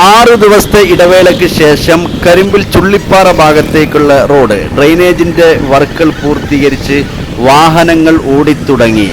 ആറ് ദിവസത്തെ ഇടവേളയ്ക്ക് ശേഷം കരിമ്പിൽ ചുള്ളിപ്പാറ ഭാഗത്തേക്കുള്ള റോഡ് ഡ്രെയിനേജിന്റെ വർക്കുകൾ പൂർത്തീകരിച്ച് വാഹനങ്ങൾ ഓടിത്തുടങ്ങി.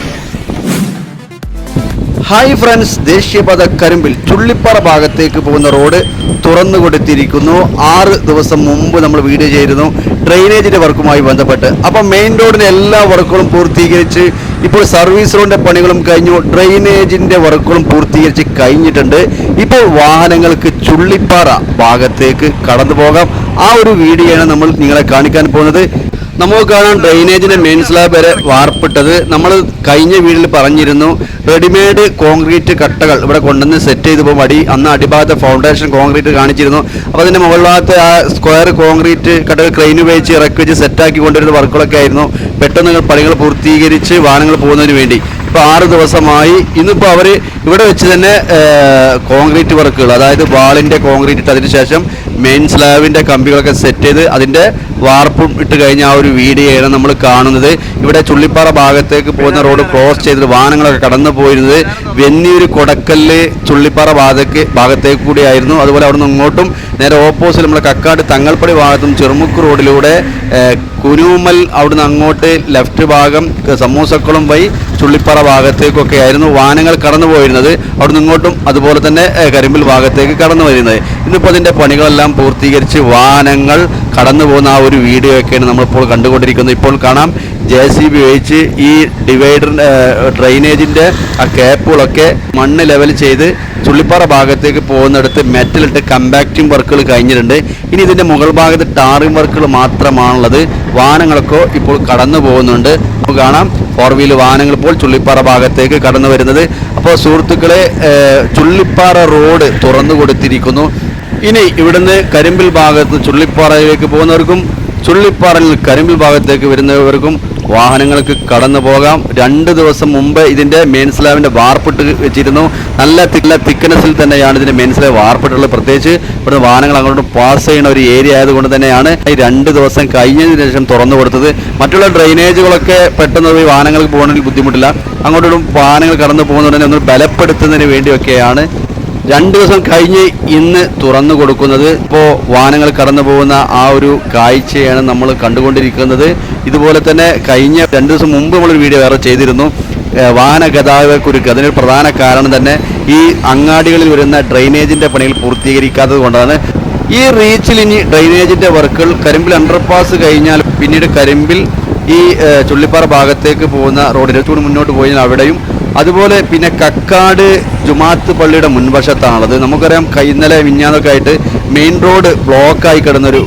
ഹായ് ഫ്രണ്ട്സ് ദേശീയപാത കരിമ്പിൽ ചുള്ളിപ്പാറ ഭാഗത്തേക്ക് പോകുന്ന റോഡ് തുറന്നു കൊടുത്തിരിക്കുന്നു ആറ് ദിവസം മുമ്പ് നമ്മൾ വീഡിയോ ചെയ്തിരുന്നു. ഡ്രെയിനേജിന്റെ വർക്കുമായി ബന്ധപ്പെട്ട്. അപ്പം മെയിൻ റോഡിന്റെ എല്ലാ വർക്കുകളും പൂർത്തീകരിച്ച് ഇപ്പോൾ സർവീസ് റോഡിന്റെ പണികളും കഴിഞ്ഞു. ഡ്രെയിനേജിന്റെ വർക്കുകളും പൂർത്തീകരിച്ച് കഴിഞ്ഞിട്ടുണ്ട്. ഇപ്പോൾ വാഹനങ്ങൾക്ക് ചുള്ളിപ്പാറ ഭാഗത്തേക്ക് കടന്നു പോകാം ആ ഒരു വീഡിയോയാണ് നമ്മൾ നിങ്ങളെ കാണിക്കാൻ പോകുന്നത്. നമുക്ക് കാണാം ഡ്രെയിനേജിന്റെ മെയിൻ സ്ലാബ് വരെ വാർപ്പിട്ടത്. നമ്മൾ കഴിഞ്ഞ വീട്ടിൽ പറഞ്ഞിരുന്നു റെഡിമെയ്ഡ് കോൺക്രീറ്റ് കട്ടകൾ ഇവിടെ കൊണ്ടുവന്ന് സെറ്റ് ചെയ്ത് പോകും അടി അന്ന് അടിഭാഗത്തെ ഫൗണ്ടേഷൻ കോൺക്രീറ്റ് കാണിച്ചിരുന്നു. അപ്പോൾ അതിന്റെ മുകളിലത്തെ ആ സ്ക്വയർ കോൺക്രീറ്റ് കട്ടകൾ ക്രെയിൻ ഉപയോഗിച്ച് ഇറക്കി വെച്ച് സെറ്റാക്കി കൊണ്ടുവരുന്ന വർക്കുകളൊക്കെ ആയിരുന്നു. പെട്ടെന്ന് പണികൾ പൂർത്തീകരിച്ച് വാഹനങ്ങൾ പോകുന്നതിന് വേണ്ടി. ഇപ്പോൾ ആറ് ദിവസമായി. ഇന്നിപ്പോൾ അവർ ഇവിടെ വെച്ച് തന്നെ കോൺക്രീറ്റ് വർക്കുകൾ അതായത് വാളിന്റെ കോൺക്രീറ്റ് ഇട്ട് അതിനുശേഷം മെയിൻ സ്ലാബിന്റെ കമ്പികളൊക്കെ സെറ്റ് ചെയ്ത് അതിന്റെ വാർപ്പും ഇട്ട് കഴിഞ്ഞ ആ ഒരു വീഡിയോയാണ് നമ്മൾ കാണുന്നത്. ഇവിടെ ചുള്ളിപ്പാറ ഭാഗത്തേക്ക് പോകുന്ന റോഡ് ക്രോസ് ചെയ്തിട്ട് വാഹനങ്ങളൊക്കെ കടന്നു പോയിരുന്നത്. വെന്നിയൂർ കൊടക്കല്ല് ചുള്ളിപ്പാറ ഭാഗത്തേക്ക് ഭാഗത്തേക്ക് കൂടിയായിരുന്നു അതുപോലെ അവിടെ നിന്ന് ഇങ്ങോട്ടും നേരെ ഓപ്പോസിറ്റ് നമ്മുടെ കക്കാട് തങ്ങൾപ്പടി ഭാഗത്തും ചെറുമുക്ക് റോഡിലൂടെ അവിടെ അവിടുന്ന് അങ്ങോട്ട് ലെഫ്റ്റ് ഭാഗം സമൂസക്കുളം വഴി ചുള്ളിപ്പാറ ഭാഗത്തേക്കൊക്കെ ആയിരുന്നു വാഹനങ്ങൾ കടന്നു പോയിരുന്നത്. അവിടുന്ന് ഇങ്ങോട്ടും അതുപോലെ തന്നെ കരിമ്പിൽ ഭാഗത്തേക്ക് കടന്നു വരുന്നത്. ഇന്നിപ്പോൾ അതിന്റെ പണികളെല്ലാം പൂർത്തീകരിച്ച് വാഹനങ്ങൾ കടന്നു പോകുന്ന ആ ഒരു വീഡിയോ ഒക്കെയാണ് നമ്മളിപ്പോൾ കണ്ടുകൊണ്ടിരിക്കുന്നത്. ഇപ്പോൾ കാണാം ജെ സി ബി ഉപയോഗിച്ച് ഈ ഡിവൈഡർ ഡ്രെയിനേജിന്റെ ആ ക്യാപ്പുകളൊക്കെ മണ്ണ് ലെവൽ ചെയ്ത് ചുള്ളിപ്പാറ ഭാഗത്തേക്ക് പോകുന്നിടത്ത് മെറ്റലിട്ട് കമ്പാക്റ്റിംഗ് വർക്കുകൾ കഴിഞ്ഞിട്ടുണ്ട്. ഇനി ഇതിന്റെ മുകൾ ഭാഗത്ത് ടാറിംഗ് വർക്കുകൾ മാത്രമാണുള്ളത്. വാഹനങ്ങളൊക്കെ ഇപ്പോൾ കടന്നു പോകുന്നുണ്ട്. നമുക്ക് കാണാം ഫോർ വീൽ വാഹനങ്ങൾ ഇപ്പോൾ ചുള്ളിപ്പാറ ഭാഗത്തേക്ക് കടന്നു വരുന്നത്. അപ്പോൾ സുഹൃത്തുക്കളെ ചുള്ളിപ്പാറ റോഡ് തുറന്നു കൊടുത്തിരിക്കുന്നു. ഇനി ഇവിടുന്ന് കരിമ്പിൽ ഭാഗത്ത് ചുള്ളിപ്പാറയിലേക്ക് പോകുന്നവർക്കും ചുള്ളിപ്പാറയിൽ കരിമ്പിൽ ഭാഗത്തേക്ക് വരുന്നവർക്കും വാഹനങ്ങൾക്ക് കടന്നു പോകാം. രണ്ട് ദിവസം മുമ്പ് ഇതിന്റെ മെയിൻ സ്ലാബിന്റെ വാർപ്പിട്ട് വെച്ചിരുന്നു. നല്ല തില്ല തിക്നെസ്സിൽ തന്നെയാണ് ഇതിന്റെ മെയിൻ സ്ലാബ് വാർപ്പിട്ടുള്ളത്. പ്രത്യേകിച്ച് ഇവിടുന്ന് വാഹനങ്ങൾ അങ്ങോട്ട് പാസ് ചെയ്യുന്ന ഒരു ഏരിയ ആയതുകൊണ്ട് തന്നെയാണ് ഈ രണ്ട് ദിവസം കഴിഞ്ഞതിന് ശേഷം തുറന്നു കൊടുത്തത്. മറ്റുള്ള ഡ്രെയിനേജുകളൊക്കെ പെട്ടെന്ന് പോയി വാഹനങ്ങൾക്ക് പോകണമെങ്കിൽ ബുദ്ധിമുട്ടില്ല. അങ്ങോട്ടും വാഹനങ്ങൾ കടന്നു പോകുന്നതിനെ ഒന്ന് ബലപ്പെടുത്തുന്നതിന് വേണ്ടിയൊക്കെയാണ് രണ്ട് ദിവസം കഴിഞ്ഞ് ഇന്ന് തുറന്നു കൊടുക്കുന്നത്. ഇപ്പോൾ വാഹനങ്ങൾ കടന്നു പോകുന്ന ആ ഒരു കാഴ്ചയാണ് നമ്മൾ കണ്ടുകൊണ്ടിരിക്കുന്നത്. ഇതുപോലെ തന്നെ കഴിഞ്ഞ രണ്ട് ദിവസം മുമ്പ് നമ്മളൊരു വീഡിയോ വേറെ ചെയ്തിരുന്നു. വാഹന ഗതാഗത കുരുക്ക് അതിനൊരു പ്രധാന കാരണം തന്നെ ഈ അങ്ങാടികളിൽ വരുന്ന ഡ്രെയിനേജിന്റെ പണികൾ പൂർത്തീകരിക്കാത്തത് കൊണ്ടാണ്. ഈ റീച്ചിൽ ഇനി ഡ്രെയിനേജിന്റെ വർക്കുകൾ കരിമ്പിൽ അണ്ടർപാസ് കഴിഞ്ഞാൽ പിന്നീട് കരിമ്പിൽ ഈ ചുള്ളിപ്പാറ ഭാഗത്തേക്ക് പോകുന്ന റോഡിനെ ചൂട് മുന്നോട്ട് പോയാൽ അവിടെയും അതുപോലെ പിന്നെ കക്കാട് ജുമാത്ത് പള്ളിയുടെ മുൻവശത്താണുള്ളത്. നമുക്കറിയാം ഇന്നലെ മിഞ്ഞാന്നൊക്കെ ആയിട്ട് മെയിൻ റോഡ് ബ്ലോക്കായി കിടന്നൊരു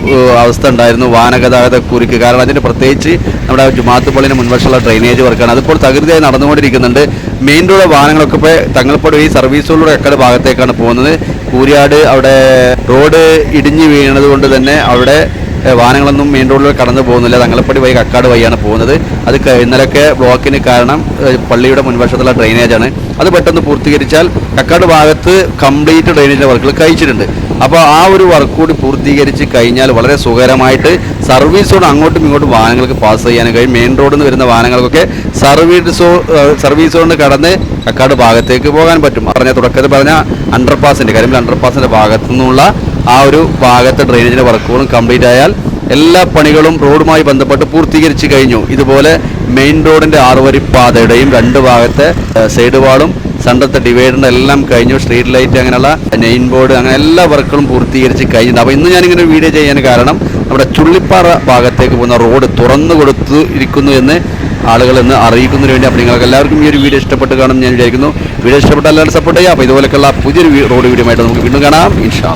അവസ്ഥ ഉണ്ടായിരുന്നു വാഹനഗതാഗത കുരുക്ക് കാരണം അതിന് പ്രത്യേകിച്ച് നമ്മുടെ ജുമാത്ത് പള്ളിയുടെ മുൻവശമുള്ള ഡ്രെയിനേജ് വർക്കാണ് അതിപ്പോൾ തകൃതിയായി നടന്നുകൊണ്ടിരിക്കുന്നുണ്ട്. മെയിൻ റോഡ് വാഹനങ്ങളൊക്കെ ഇപ്പോൾ തങ്ങൾപ്പടി ഈ സർവീസുകളുടെ ഒക്കെ ഭാഗത്തേക്കാണ് പോകുന്നത്. കൂരിയാട് അവിടെ റോഡ് ഇടിഞ്ഞു വീണത് കൊണ്ട് തന്നെ അവിടെ വാഹനങ്ങളൊന്നും മെയിൻ റോഡിൽ കടന്നു പോകുന്നില്ല. തങ്ങളപ്പടി വഴി കക്കാട് വഴിയാണ് പോകുന്നത്. അത് ഇന്നലൊക്കെ ബ്ലോക്കിന് കാരണം പള്ളിയുടെ മുൻവശത്തുള്ള ഡ്രെയിനേജാണ് അത് പെട്ടെന്ന് പൂർത്തീകരിച്ചാൽ കക്കാട് ഭാഗത്ത് കംപ്ലീറ്റ് ഡ്രെയിനേജ് വർക്കുകൾ കഴിച്ചിട്ടുണ്ട്. അപ്പോൾ ആ ഒരു വർക്ക് കൂടി പൂർത്തീകരിച്ച് കഴിഞ്ഞാൽ വളരെ സുഖകരമായിട്ട് സർവീസോട് അങ്ങോട്ടും ഇങ്ങോട്ടും വാഹനങ്ങൾക്ക് പാസ് ചെയ്യാനും കഴിയും. മെയിൻ റോഡിൽ നിന്ന് വരുന്ന വാഹനങ്ങൾക്കൊക്കെ സർവീസോ റോ- ഏഹ് സർവീസ് റോഡിന് കടന്ന് കക്കാട് ഭാഗത്തേക്ക് പോകാൻ പറ്റും. പറഞ്ഞ തുടക്കത്തിൽ പറഞ്ഞ അണ്ടർപാസിന്റെ കരിമ്പിൽ അണ്ടർപാസിന്റെ ഭാഗത്തു നിന്നുള്ള ആ ഒരു ഭാഗത്തെ ഡ്രെയിനേജിന്റെ വർക്കുകളും കംപ്ലീറ്റ് ആയാൽ എല്ലാ പണികളും റോഡുമായി ബന്ധപ്പെട്ട് പൂർത്തീകരിച്ച് കഴിഞ്ഞു. ഇതുപോലെ മെയിൻ റോഡിന്റെ ആറുവരിപ്പാതയുടെയും രണ്ട് ഭാഗത്തെ സൈഡ് വാളും സെൻട്രത്തെ ഡിവൈഡറിന്റെ എല്ലാം കഴിഞ്ഞു. സ്ട്രീറ്റ് ലൈറ്റ് അങ്ങനെയുള്ള നെയിൻ ബോർഡ് അങ്ങനെ എല്ലാ വർക്കുകളും പൂർത്തീകരിച്ച് കഴിഞ്ഞിട്ടുണ്ട് അപ്പോൾ ഇന്ന് ഞാനിങ്ങനെ വീഡിയോ ചെയ്യാൻ കാരണം നമ്മുടെ ചുള്ളിപ്പാറ ഭാഗത്തേക്ക് പോകുന്ന റോഡ് തുറന്നു കൊടുത്തു ഇരിക്കുന്നു എന്ന് ആളുകൾ ഇന്ന് അറിയിക്കുന്നതിന് വേണ്ടി അപ്പോൾ നിങ്ങൾക്ക് എല്ലാവർക്കും ഈ ഒരു വീഡിയോ ഇഷ്ടപ്പെട്ട് കാണും ഞാൻ വിചാരിക്കുന്നു. വീഡിയോ ഇഷ്ടപ്പെട്ട എല്ലാവരും സപ്പോർട്ട് ചെയ്യാം അപ്പോൾ ഇതുപോലെയൊക്കെയുള്ള പുതിയൊരു റോഡ് വീഡിയോ ആയിട്ട് നമുക്ക് വീണ്ടും കാണാം. ഇൻഷാ.